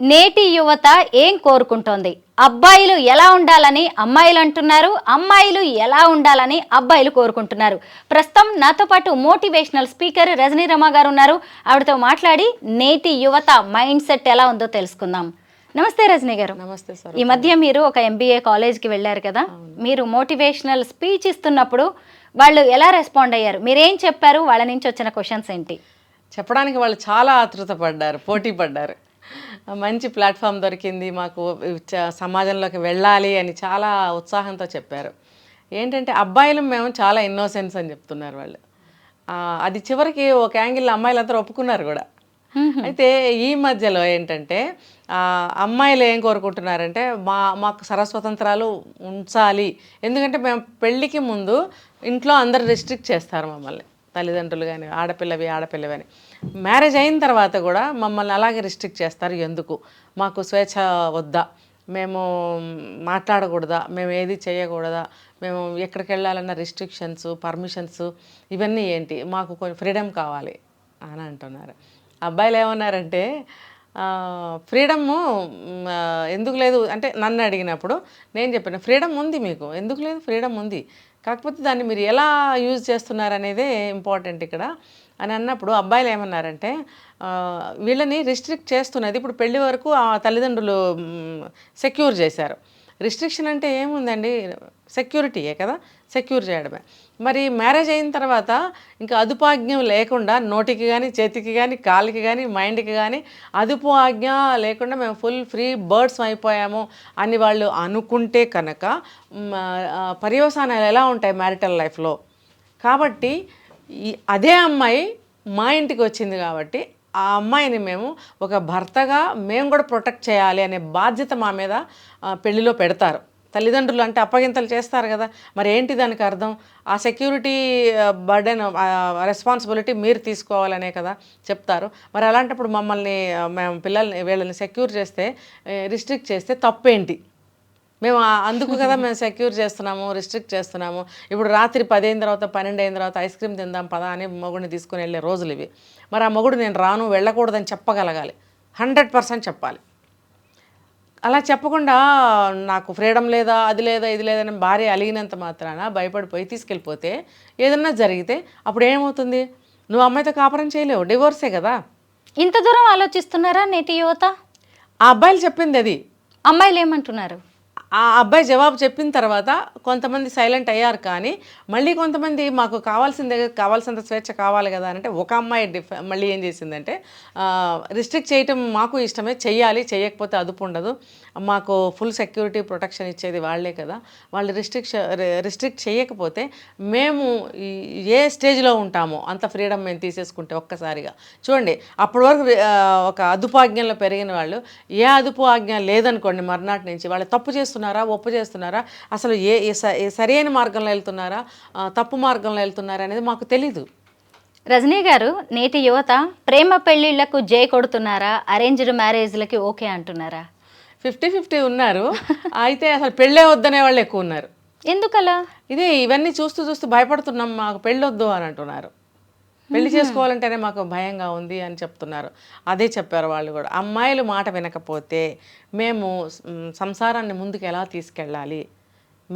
నేటి యువత ఏం కోరుకుంటోంది? అబ్బాయిలు ఎలా ఉండాలని అమ్మాయిలు అంటున్నారు అమ్మాయిలు ఎలా ఉండాలని అబ్బాయిలు కోరుకుంటున్నారు. ప్రస్తుతం నాతో పాటు మోటివేషనల్ స్పీకర్ రజనీ రమ గారు ఉన్నారు. ఆవిడతో మాట్లాడి నేటి యువత మైండ్ సెట్ ఎలా ఉందో తెలుసుకుందాం. నమస్తే రజనీ గారు. నమస్తే సార్. ఈ మధ్య మీరు ఒక ఎంబీఏ కాలేజ్కి వెళ్ళారు కదా? మీరు మోటివేషనల్ స్పీచ్ ఇస్తున్నప్పుడు వాళ్ళు ఎలా రెస్పాండ్ అయ్యారు? మీరేం చెప్పారు? వాళ్ళ నుంచి వచ్చిన క్వశ్చన్స్ ఏంటి? చెప్పడానికి వాళ్ళు చాలా ఆతృత పడ్డారు పోటీ పడ్డారు. మంచి ప్లాట్ఫామ్ దొరికింది మాకు సమాజంలోకి వెళ్ళాలి అని చాలా ఉత్సాహంతో చెప్పారు. ఏంటంటే అబ్బాయిలు మేము చాలా ఇన్నోసెన్స్ అని చెప్తున్నారు వాళ్ళు. అది చివరికి ఒక యాంగిల్ అమ్మాయిలందరూ ఒప్పుకున్నారు కూడా. అయితే ఈ మధ్యలో ఏంటంటే అమ్మాయిలు ఏం కోరుకుంటున్నారంటే మా మాకు సర్వస్వతంత్రాలు ఉంచాలి. ఎందుకంటే మేము పెళ్ళికి ముందు ఇంట్లో అందరు రిస్ట్రిక్ట్ చేస్తారు మమ్మల్ని. తల్లిదండ్రులు కానీ ఆడపిల్లవి ఆడపిల్లవి అని. మ్యారేజ్ అయిన తర్వాత కూడా మమ్మల్ని అలాగే రిస్ట్రిక్ట్ చేస్తారు. ఎందుకు? మాకు స్వేచ్ఛ వద్దా? మేము మాట్లాడకూడదా? మేము ఏది చేయకూడదా? మేము ఎక్కడికి వెళ్ళాలన్న రిస్ట్రిక్షన్స్ పర్మిషన్స్ ఇవన్నీ ఏంటి? మాకు కొంచెం ఫ్రీడమ్ కావాలి అని అంటున్నారు. అబ్బాయిలు ఏమన్నారంటే ఫ్రీడము ఎందుకు లేదు? అంటే నన్ను అడిగినప్పుడు నేను చెప్పాను ఫ్రీడమ్ ఉంది మీకు. ఎందుకు లేదు? ఫ్రీడమ్ ఉంది. కాకపోతే దాన్ని మీరు ఎలా యూజ్ చేస్తున్నారు అనేదే ఇంపార్టెంట్ ఇక్కడ. అని అన్నప్పుడు అబ్బాయిలు ఏమన్నారంటే వీళ్ళని రిస్ట్రిక్ట్ చేస్తున్నది ఇప్పుడు పెళ్ళి వరకు ఆ తల్లిదండ్రులు సెక్యూర్ చేశారు. రిస్ట్రిక్షన్ అంటే ఏముందండి? సెక్యూరిటీయే కదా? సెక్యూర్ చేయడమే. మరి మ్యారేజ్ అయిన తర్వాత ఇంకా అదుపాజ్ఞం లేకుండా నోటికి కానీ చేతికి కానీ కాలికి కానీ మైండ్కి కానీ అదుపు ఆజ్ఞ లేకుండా మేము ఫుల్ ఫ్రీ బర్డ్స్ అయిపోయాము అని వాళ్ళు అనుకుంటే కనుక పర్యవసానాలు ఎలా ఉంటాయి మ్యారిటల్ లైఫ్లో? కాబట్టి అదే అమ్మాయి మా ఇంటికి వచ్చింది కాబట్టి ఆ అమ్మాయిని మేము ఒక భర్తగా మేము కూడా ప్రొటెక్ట్ చేయాలి అనే బాధ్యత మా మీద పెళ్ళిలో పెడతారు. తల్లిదండ్రులు అంటే అప్పగింతలు చేస్తారు కదా. మరి ఏంటి దానికి అర్థం? ఆ సెక్యూరిటీ బర్డెన్ రెస్పాన్సిబిలిటీ మీరు తీసుకోవాలనే కదా చెప్తారు. మరి అలాంటప్పుడు మమ్మల్ని మేము పిల్లల్ని వీళ్ళని సెక్యూర్ చేస్తే రిస్ట్రిక్ట్ చేస్తే తప్పేంటి? మేము అందుకు కదా మేము సెక్యూర్ చేస్తున్నాము రిస్ట్రిక్ట్ చేస్తున్నాము. ఇప్పుడు రాత్రి పది అయిన తర్వాత పన్నెండు అయిన తర్వాత ఐస్ క్రీమ్ తిందాం పదా అని మొగుడిని తీసుకుని వెళ్ళే రోజులు ఇవి. మరి ఆ మొగుడు నేను రాను వెళ్ళకూడదని చెప్పగలగాలి. హండ్రెడ్ పర్సెంట్ చెప్పాలి. అలా చెప్పకుండా నాకు ఫ్రీడమ్ లేదా అది లేదా ఇది లేదని భార్య అలిగినంత మాత్రాన భయపడిపోయి తీసుకెళ్ళిపోతే ఏదన్నా జరిగితే అప్పుడు ఏమవుతుంది? నువ్వు అమ్మాయితో కాపురం చేయలేవు డివోర్సే కదా. ఇంత దూరం ఆలోచిస్తున్నారా నేటి యువత? ఆ అబ్బాయిలు చెప్పింది అది. అమ్మాయిలు ఏమంటున్నారు? ఆ అబ్బాయి జవాబు చెప్పిన తర్వాత కొంతమంది సైలెంట్ అయ్యారు కానీ మళ్ళీ కొంతమంది మాకు కావాల్సిందే కావాల్సినంత స్వేచ్ఛ కావాలి కదా అంటే ఒక అమ్మాయి డిఫ మళ్ళీ ఏం చేసిందంటే రిస్ట్రిక్ట్ చేయటం మాకు ఇష్టమే చెయ్యాలి చేయకపోతే అదుపు ఉండదు. మాకు ఫుల్ సెక్యూరిటీ ప్రొటెక్షన్ ఇచ్చేది వాళ్ళే కదా. వాళ్ళు రిస్ట్రిక్షన్ రిస్ట్రిక్ట్ చేయకపోతే మేము ఏ స్టేజ్లో ఉంటామో అంత ఫ్రీడమ్ మేము తీసేసుకుంటే ఒక్కసారిగా. చూడండి అప్పటి వరకు ఒక అదుపు ఆజ్ఞలో పెరిగిన వాళ్ళు ఏ అదుపు ఆజ్ఞ లేదనుకోండి మర్నాటి నుంచి వాళ్ళు తప్పు చేస్తున్నారా ఒప్పు చేస్తున్నారా అసలు ఏ సరైన మార్గంలో వెళ్తున్నారా తప్పు మార్గంలో వెళ్తున్నారా అనేది మాకు తెలీదు. రజనీ గారు నేటి యువత ప్రేమ పెళ్ళిళ్ళకు జై కొడుతున్నారా అరేంజ్డ్ మ్యారేజ్లకి ఓకే అంటున్నారా? ఫిఫ్టీ ఫిఫ్టీ ఉన్నారు. అయితే అసలు పెళ్ళే వద్దనే వాళ్ళు ఎక్కువ ఉన్నారు. ఎందుకలా? ఇదే ఇవన్నీ చూస్తూ చూస్తూ భయపడుతున్నాం మాకు పెళ్ళొద్దు అని అంటున్నారు. పెళ్ళి చేసుకోవాలంటేనే మాకు భయంగా ఉంది అని చెప్తున్నారు. అదే చెప్పారు వాళ్ళు కూడా. అమ్మాయిలు మాట వినకపోతే మేము సంసారాన్ని ముందుకు ఎలా తీసుకెళ్ళాలి?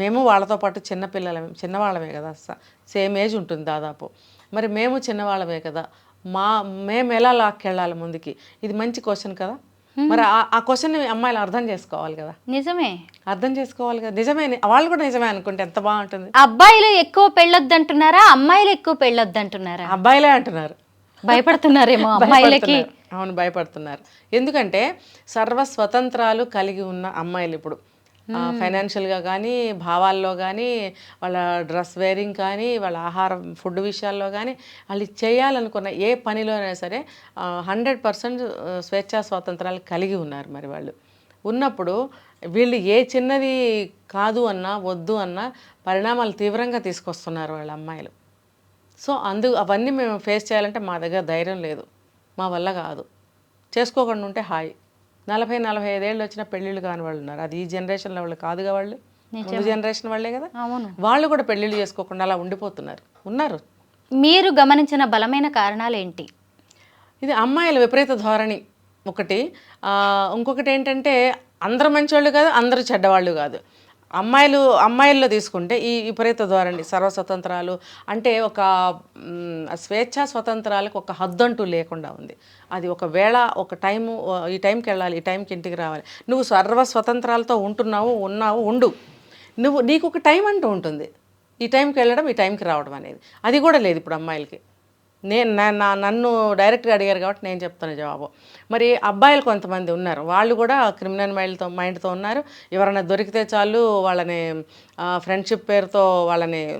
మేము వాళ్ళతో పాటు చిన్నపిల్లలమే చిన్నవాళ్ళమే కదా సేమ్ ఏజ్ ఉంటుంది దాదాపు. మరి మేము చిన్నవాళ్ళమే కదా. మా మేము ఎలా లాక్కెళ్ళాలి ముందుకి? ఇది మంచి క్వశ్చన్ కదా. మరి ఆ- క్వశ్చన్ అమ్మాయిలు అర్థం చేసుకోవాలి కదా. నిజమే. అర్థం చేసుకోవాలి కదా. నిజమే వాళ్ళు కూడా నిజమే అనుకుంటే ఎంత బాగుంటుంది. అబ్బాయిలు ఎక్కువ పెళ్ళొద్దంటున్నారా? అమ్మాయిలు ఎక్కువ పెళ్ళొద్దంటున్నారా? అబ్బాయిలే అంటున్నారు. భయపడుతున్నారేమో అమ్మాయిలకి. అవును భయపడుతున్నారు. ఎందుకంటే సర్వ స్వతంత్రాలు కలిగి ఉన్న అమ్మాయిలు ఇప్పుడు. ఫైనాన్షియల్గా కానీ భావాల్లో కానీ వాళ్ళ డ్రెస్ వేరింగ్ కానీ వాళ్ళ ఆహారం ఫుడ్ విషయాల్లో కానీ వాళ్ళు చేయాలనుకున్న ఏ పనిలో అయినా సరే హండ్రెడ్ పర్సెంట్ స్వేచ్ఛా స్వాతంత్రాలు కలిగి ఉన్నారు మరి వాళ్ళు. ఉన్నప్పుడు వీళ్ళు ఏ చిన్నది కాదు అన్నా వద్దు అన్నా పరిణామాలు తీవ్రంగా తీసుకొస్తున్నారు వాళ్ళ అమ్మాయిలు. సో అందు అవన్నీ మేము ఫేస్ చేయాలంటే మా దగ్గర ధైర్యం లేదు. మా వల్ల కాదు. చేసుకోకుండా ఉంటే హాయ్. నలభై నలభై ఐదేళ్ళు వచ్చిన పెళ్ళిళ్ళు కాని వాళ్ళు ఉన్నారు. అది ఈ జనరేషన్లో వాళ్ళు కాదుగా వాళ్ళు? ముందు జనరేషన్ వాళ్ళే కదా? అవును. వాళ్ళు కూడా పెళ్ళిళ్ళు చేసుకోకుండా అలా ఉండిపోతున్నారు. ఉన్నారు. మీరు గమనించిన బలమైన కారణాలు ఏంటి? ఇది అమ్మాయిల విపరీత ధోరణి ఒకటి. ఆ, ఇంకొకటి ఏంటంటే అందరు మంచివాళ్ళు కాదు అందరూ చెడ్డవాళ్ళు కాదు. అమ్మాయిలు అమ్మాయిల్లో తీసుకుంటే ఈ విపరీత ధోరణి సర్వస్వతంత్రాలు అంటే ఒక స్వేచ్ఛ స్వేచ్ఛా స్వతంత్రాలకు ఒక హద్దంటూ లేకుండా ఉంది. అది ఒకవేళ ఒక టైము ఈ టైంకి వెళ్ళాలి ఈ టైంకి ఇంటికి రావాలి. నువ్వు సర్వ స్వతంత్రాలతో ఉంటున్నావు ఉన్నావు ఉండు. నువ్వు నీకు ఒక టైం అంటూ ఉంటుంది. ఈ టైంకి వెళ్ళడం ఈ టైంకి రావడం అనేది. అది కూడా లేదు ఇప్పుడు అమ్మాయిలకి. నేను నా- నా నన్ను డైరెక్ట్గా అడిగారు కాబట్టి నేను చెప్తాను జవాబు. మరి అబ్బాయిలు కొంతమంది ఉన్నారు. వాళ్ళు కూడా క్రిమినల్ మైండ్తో మైండ్తో ఉన్నారు. ఎవరైనా దొరికితే చాలు వాళ్ళని ఫ్రెండ్షిప్ పేరుతో వాళ్ళని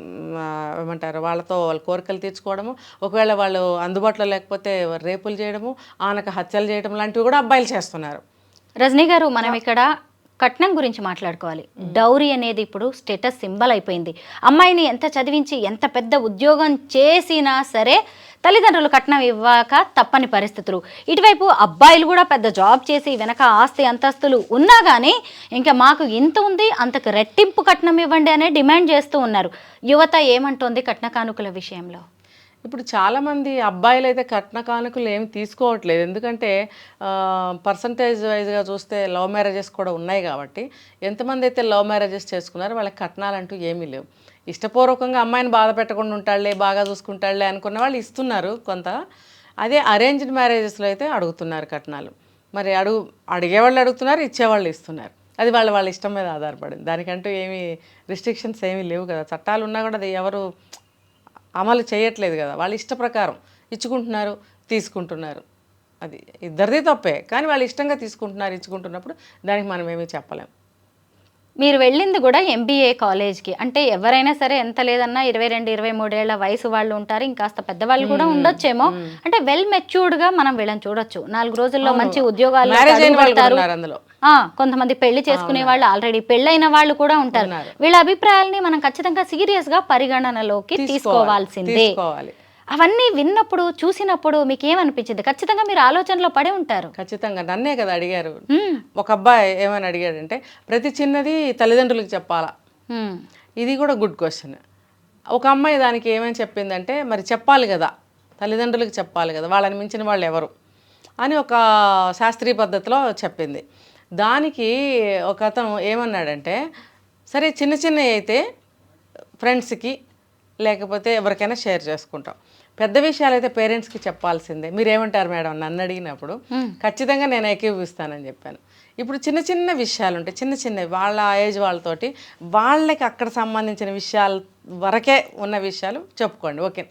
ఏమంటారు వాళ్ళతో వాళ్ళ కోరికలు తీర్చుకోవడము ఒకవేళ వాళ్ళు అందుబాటులో లేకపోతే రేపులు చేయడము ఆనక హత్యలు చేయడం లాంటివి కూడా అబ్బాయిలు చేస్తున్నారు. రజనీ గారు మనం ఇక్కడ కట్నం గురించి మాట్లాడుకోవాలి. డౌరీ అనేది ఇప్పుడు స్టేటస్ సింబల్ అయిపోయింది. అమ్మాయిని ఎంత చదివించి ఎంత పెద్ద ఉద్యోగం చేసినా సరే తల్లిదండ్రులు కట్నం ఇవ్వక తప్పని పరిస్థితులు. ఇటువైపు అబ్బాయిలు కూడా పెద్ద జాబ్ చేసి వెనక ఆస్తి అంతస్తులు ఉన్నా కానీ ఇంకా మాకు ఇంత ఉంది అంతకు రెట్టింపు కట్నం ఇవ్వండి అనే డిమాండ్ చేస్తూ ఉన్నారు. యువత ఏమంటోంది కట్న కానుకల విషయంలో? ఇప్పుడు చాలామంది అబ్బాయిలు అయితే కట్న కానుకలు ఏమి తీసుకోవట్లేదు. ఎందుకంటే పర్సంటేజ్ వైజ్గా చూస్తే లవ్ మ్యారేజెస్ కూడా ఉన్నాయి కాబట్టి ఎంతమంది అయితే లవ్ మ్యారేజెస్ చేసుకున్నారో వాళ్ళకి కట్నాలంటూ ఏమీ లేవు. ఇష్టపూర్వకంగా అమ్మాయిని బాధ పెట్టకుండా ఉంటాడులే బాగా చూసుకుంటాడులే అనుకున్న వాళ్ళు ఇస్తున్నారు కొంత. అదే అరేంజ్డ్ మ్యారేజెస్లో అయితే అడుగుతున్నారు కట్నాలు. మరి అడుగు అడిగేవాళ్ళు అడుగుతున్నారు ఇచ్చేవాళ్ళు ఇస్తున్నారు. అది వాళ్ళ వాళ్ళ ఇష్టం మీద ఆధారపడింది. దానికంటూ ఏమీ రిస్ట్రిక్షన్స్ ఏమీ లేవు కదా. చట్టాలు ఉన్నా కూడా అది ఎవరు అమలు చేయట్లేదు కదా. వాళ్ళ ఇష్ట ప్రకారం ఇచ్చుకుంటున్నారు తీసుకుంటున్నారు. అది ఇద్దరిది తప్పే. కానీ వాళ్ళు ఇష్టంగా తీసుకుంటున్నారు ఇచ్చుకుంటున్నప్పుడు దానికి మనం ఏమీ చెప్పలేం. మీరు వెళ్ళింది కూడా ఎంబీఏ కాలేజ్కి. అంటే ఎవరైనా సరే ఎంత లేదన్నా ఇరవై రెండు ఇరవై మూడేళ్ళ వయసు వాళ్ళు ఉంటారు. ఇంకాస్త పెద్దవాళ్ళు కూడా ఉండొచ్చేమో. అంటే వెల్ మెచ్యూర్డ్గా మనం వీళ్ళని చూడొచ్చు. నాలుగు రోజుల్లో మంచి ఉద్యోగాలు అందులో. కొంతమంది పెళ్ళి చేసుకునే వాళ్ళు ఆల్రెడీ పెళ్ళైన వాళ్ళు కూడా ఉంటారు. వీళ్ళ అభిప్రాయాల్ని మనం ఖచ్చితంగా సీరియస్గా పరిగణనలోకి తీసుకోవాల్సిందే. తీసుకోవాలి. అవన్నీ విన్నప్పుడు చూసినప్పుడు మీకు ఏమనిపించింది ఖచ్చితంగా మీరు ఆలోచనలో పడి ఉంటారు. ఖచ్చితంగా. నన్నే కదా అడిగారు. ఒక అబ్బాయి ఏమని అడిగాడంటే ప్రతి చిన్నది తల్లిదండ్రులకు చెప్పాలా. ఇది కూడా గుడ్ క్వశ్చన్ ఒక అమ్మాయి దానికి ఏమని చెప్పిందంటే మరి చెప్పాలి కదా తల్లిదండ్రులకు చెప్పాలి కదా వాళ్ళని మించిన వాళ్ళు ఎవరు? అని ఒక శాస్త్రీయ పద్ధతిలో చెప్పింది. దానికి ఒక అతను ఏమన్నాడంటే సరే చిన్న చిన్నవి అయితే ఫ్రెండ్స్కి లేకపోతే ఎవరికైనా షేర్ చేసుకుంటాం. పెద్ద విషయాలు అయితే పేరెంట్స్కి చెప్పాల్సిందే. మీరేమంటారు మేడం? నన్ను అడిగినప్పుడు ఖచ్చితంగా నేను ఏకీభవిస్తానని చెప్పాను. ఇప్పుడు చిన్న చిన్న విషయాలు ఉంటాయి చిన్న చిన్నవి వాళ్ళ ఏజ్ వాళ్ళతోటి వాళ్ళకి అక్కడ సంబంధించిన విషయాల వరకే ఉన్న విషయాలు చెప్పుకోండి ఓకే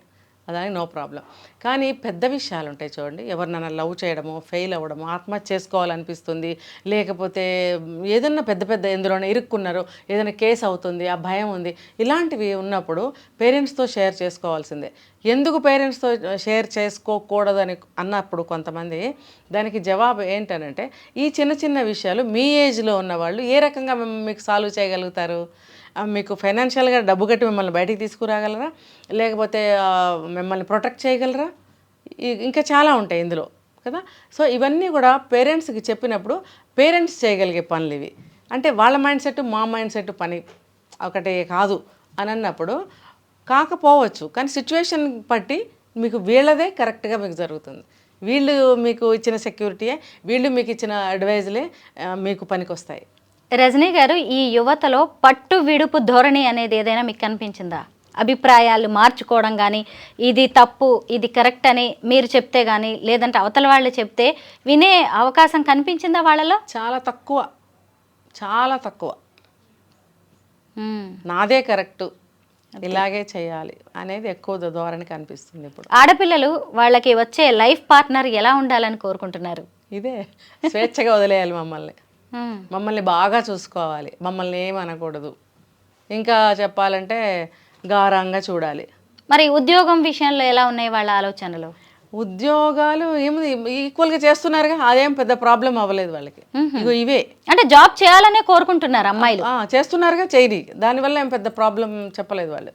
అదానికి నో ప్రాబ్లం. కానీ పెద్ద విషయాలు ఉంటాయి చూడండి. ఎవరినైనా లవ్ చేయడమో ఫెయిల్ అవ్వడమో ఆత్మహత్య చేసుకోవాలనిపిస్తుంది. లేకపోతే ఏదన్నా పెద్ద పెద్ద ఎందులోనే ఇరుక్కున్నారు ఏదైనా కేసు అవుతుంది ఆ భయం ఉంది. ఇలాంటివి ఉన్నప్పుడు పేరెంట్స్తో షేర్ చేసుకోవాల్సిందే. ఎందుకు పేరెంట్స్తో షేర్ చేసుకోకూడదని అన్నప్పుడు కొంతమంది దానికి జవాబు ఏంటనంటే ఈ చిన్న చిన్న విషయాలు మీ ఏజ్లో ఉన్న వాళ్ళు ఏ రకంగా మీకు సాల్వ్ చేయగలుగుతారు? మీకు ఫైనాన్షియల్గా డబ్బు కట్టి మిమ్మల్ని బయటికి తీసుకురాగలరా? లేకపోతే మిమ్మల్ని ప్రొటెక్ట్ చేయగలరా? ఇంకా చాలా ఉంటాయి ఇందులో కదా? సో ఇవన్నీ కూడా పేరెంట్స్కి చెప్పినప్పుడు పేరెంట్స్ చేయగలిగే పనులు ఇవి. అంటే వాళ్ళ మైండ్ సెట్ మా మైండ్ సెట్ పని ఒకటి కాదు అని అన్నప్పుడు కాకపోవచ్చు కానీ సిచ్యువేషన్ బట్టి మీకు వీళ్ళదే కరెక్ట్గా మీకు జరుగుతుంది. వీళ్ళు మీకు ఇచ్చిన సెక్యూరిటీయే వీళ్ళు మీకు ఇచ్చిన అడ్వైజ్లే మీకు పనికొస్తాయి. రజనీ గారు ఈ యువతలో పట్టు విడుపు ధోరణి అనేది ఏదైనా మీకు కనిపించిందా? అభిప్రాయాలు మార్చుకోవడం కానీ ఇది తప్పు ఇది కరెక్ట్ అని మీరు చెప్తే కానీ లేదంటే అవతల వాళ్ళు చెప్తే వినే అవకాశం కనిపించిందా వాళ్ళలో? చాలా తక్కువ. చాలా తక్కువ. నాదే కరెక్టు. ఇలాగే చేయాలి అనేది ఎక్కువ ధోరణి కనిపిస్తుంది ఇప్పుడు. ఆడపిల్లలు వాళ్ళకి వచ్చే లైఫ్ పార్ట్నర్ ఎలా ఉండాలని కోరుకుంటున్నారు? ఇదే. స్వేచ్ఛగా వదిలేయాలి మమ్మల్ని. మ్మ్. మమ్మల్ని బాగా చూసుకోవాలి. మమ్మల్ని ఏం అనకూడదు ఇంకా చెప్పాలంటే గారంగా చూడాలి. మరి ఉద్యోగం విషయంలో ఎలా ఉన్నాయి వాళ్ళ ఆలోచనలు? ఉద్యోగాలు ఏముంది? ఈక్వల్గా చేస్తున్నారుగా. అదేం పెద్ద ప్రాబ్లం అవ్వలేదు వాళ్ళకి. ఇగో ఇవే. అంటే జాబ్ చేయాలనే కోరుకుంటున్నారు అమ్మాయిలు. చేస్తున్నారుగా చేయని. దానివల్ల ఏం పెద్ద ప్రాబ్లం చెప్పలేదు వాళ్ళు.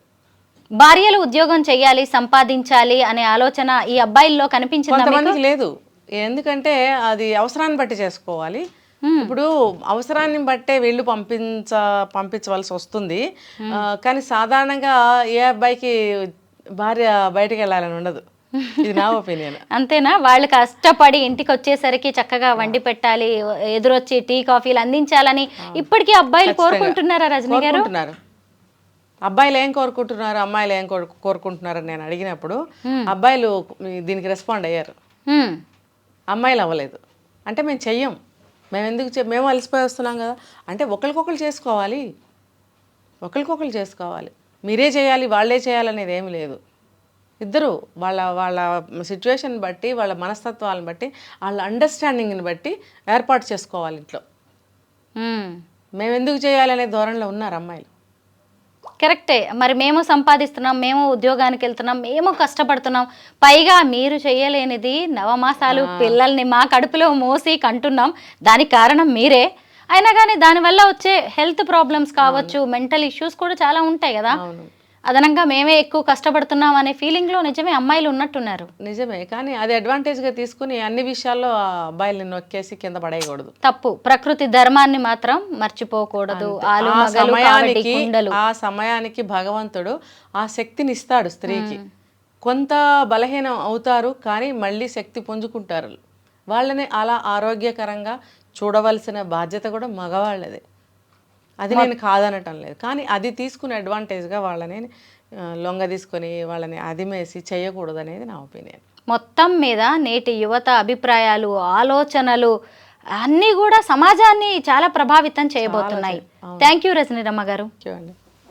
భార్యలు ఉద్యోగం చేయాలి సంపాదించాలి అనే ఆలోచన ఈ అబ్బాయిల్లో కనిపించిందా లేదు. ఎందుకంటే అది అవసరాన్ని బట్టి చేసుకోవాలి. ఇప్పుడు అవసరాన్ని బట్టే వీళ్ళు పంపించ పంపించవలసి వస్తుంది. ఆ, కానీ సాధారణంగా ఏ అబ్బాయికి భార్య బయటికి వెళ్ళాలని ఉండదు. ఇది నా ఒపీనియన్. అంతేనా? వాళ్ళు కష్టపడి ఇంటికి వచ్చేసరికి చక్కగా వండి పెట్టాలి ఎదురొచ్చి టీ కాఫీలు అందించాలని ఇప్పటికీ అబ్బాయిలు కోరుకుంటున్నారా రజనీ గారు? అబ్బాయిలు ఏం కోరుకుంటున్నారు అమ్మాయిలు ఏం కోరు- కోరుకుంటున్నారు అని నేను అడిగినప్పుడు అబ్బాయిలు దీనికి రెస్పాండ్ అయ్యారు. అమ్మాయిలు అవ్వలేదు. అంటే మేము చెయ్యం. మేము ఎందుకు చే- మేము అలసిపోయి వస్తున్నాం కదా. అంటే ఒకరికొకరు చేసుకోవాలి. ఒకరికొకరు చేసుకోవాలి. మీరే చేయాలి వాళ్ళే చేయాలనేది ఏమి లేదు. ఇద్దరు వాళ్ళ వాళ్ళ సిచ్యువేషన్ బట్టి వాళ్ళ మనస్తత్వాలను బట్టి వాళ్ళ అండర్స్టాండింగ్ని బట్టి ఏర్పాటు చేసుకోవాలి ఇంట్లో. మేము ఎందుకు చేయాలి అనే ధోరణిలో ఉన్నారు అమ్మాయిలు. కరెక్టే. మరి మేము సంపాదిస్తున్నాం మేము ఉద్యోగానికి వెళ్తున్నాం మేము కష్టపడుతున్నాం. పైగా మీరు చేయలేనిది నవమాసాలు పిల్లల్ని మా కడుపులో మోసి కంటున్నాం. దానికి కారణం మీరే. అయినా కానీ దానివల్ల వచ్చే హెల్త్ ప్రాబ్లమ్స్ కావచ్చు మెంటల్ ఇష్యూస్ కూడా చాలా ఉంటాయి కదా. అదనంగా మేమే ఎక్కువ కష్టపడుతున్నాం అనే ఫీలింగ్లో నిజమే అమ్మాయిలు ఉన్నట్టున్నారు. నిజమే కానీ అది అడ్వాంటేజ్గా తీసుకుని అన్ని విషయాల్లో ఆ అబ్బాయిల్ని నొక్కేసి కింద పడేయకూడదు. తప్పు. ప్రకృతి ధర్మాన్ని మాత్రం మర్చిపోకూడదు. సమయానికి ఆ సమయానికి భగవంతుడు ఆ శక్తిని ఇస్తాడు స్త్రీకి. కొంత బలహీనం అవుతారు కానీ మళ్ళీ శక్తి పుంజుకుంటారు. వాళ్ళని అలా ఆరోగ్యకరంగా చూడవలసిన బాధ్యత కూడా మగవాళ్ళదే. అది నేను కాదనటం లేదు. కానీ అది తీసుకునే అడ్వాంటేజ్గా వాళ్ళని లొంగ తీసుకొని వాళ్ళని అదిమేసి చేయకూడదు అనేది నా ఒపీనియన్ మొత్తం మీద నేటి యువత అభిప్రాయాలు ఆలోచనలు అన్నీ కూడా సమాజాన్ని చాలా ప్రభావితం చేయబోతున్నాయి. థ్యాంక్ యూ రజనీరమ్మ గారు. చూడండి